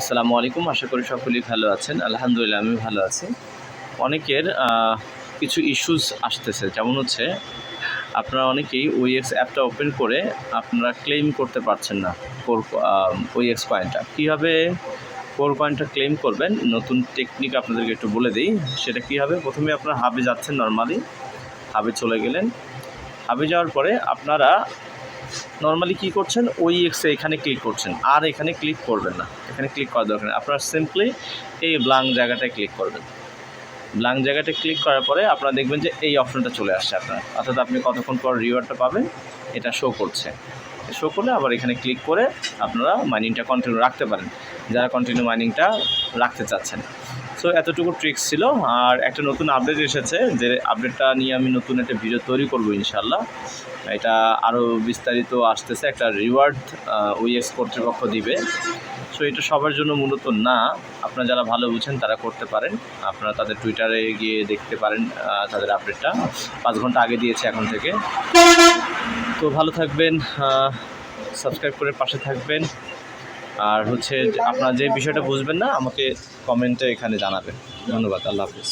আসসালামু আলাইকুম, আশা করি সকলেই ভালো আছেন। আলহামদুলিল্লাহ, আমি ভালো আছি। অনেকের কিছু ইস্যুস আসতেছে। যেমন হচ্ছে, আপনারা অনেকেই ওইএক্স অ্যাপটা ওপেন করে আপনারা ক্লেম করতে পারছেন না কোর ওইএক্স কয়েনটা কীভাবে কোর কয়েনটা ক্লেম করবেন? নতুন টেকনিক আপনাদেরকে একটু বলে দিই। সেটা কী হবে প্রথমে আপনারা হাবে যাচ্ছেন নর্মালি হাবে চলে গেলেন। হাবে যাওয়ার পরে আপনারা নর্মালি কী করছেন? ওই এক্সে এখানে ক্লিক করছেন। আর এখানে ক্লিক করবেন না। এখানে ক্লিক করার দরকার নেই। আপনারা সিম্পলি এই ব্লাং জায়গাটায় ক্লিক করবেন। ব্লাং জায়গাটায় ক্লিক করার পরে আপনারা দেখবেন যে এই অপশনটা চলে আসছে আপনার। অর্থাৎ আপনি কতক্ষণ পর রিওয়ার্ডটা পাবেন, এটা শো করছে। শো করলে আবার এখানে ক্লিক করে আপনারা মাইনিংটা কন্টিনিউ রাখতে পারেন। যারা কন্টিনিউ মাইনিংটা রাখতে চাচ্ছেন। সো এতটুকু ট্রিক্স ছিল, আর একটা নতুন আপডেট এসেছে যে আপডেটটা নিয়ে আমি নতুন একটা ভিডিও তৈরি করব ইনশাল্লাহ এটা আরও বিস্তারিত আসতেছে, একটা রিওয়ার্ড ওইএক্স কর্তৃপক্ষ দিবে। সো এটা সবার জন্য মূলত না। আপনারা যারা ভালো বুঝেন, তারা করতে পারেন। আপনারা তাদের টুইটারে গিয়ে দেখতে পারেন তাদের আপডেটটা পাঁচ ঘণ্টা আগে দিয়েছে এখন থেকে। তো ভালো থাকবেন সাবস্ক্রাইব করে পাশে থাকবেন। আর হচ্ছে আপনারা যে বিষয়টা বুঝবেন না আমাকে কমেন্টে এখানে জানাবেন। ধন্যবাদ আল্লাহ হাফিজ।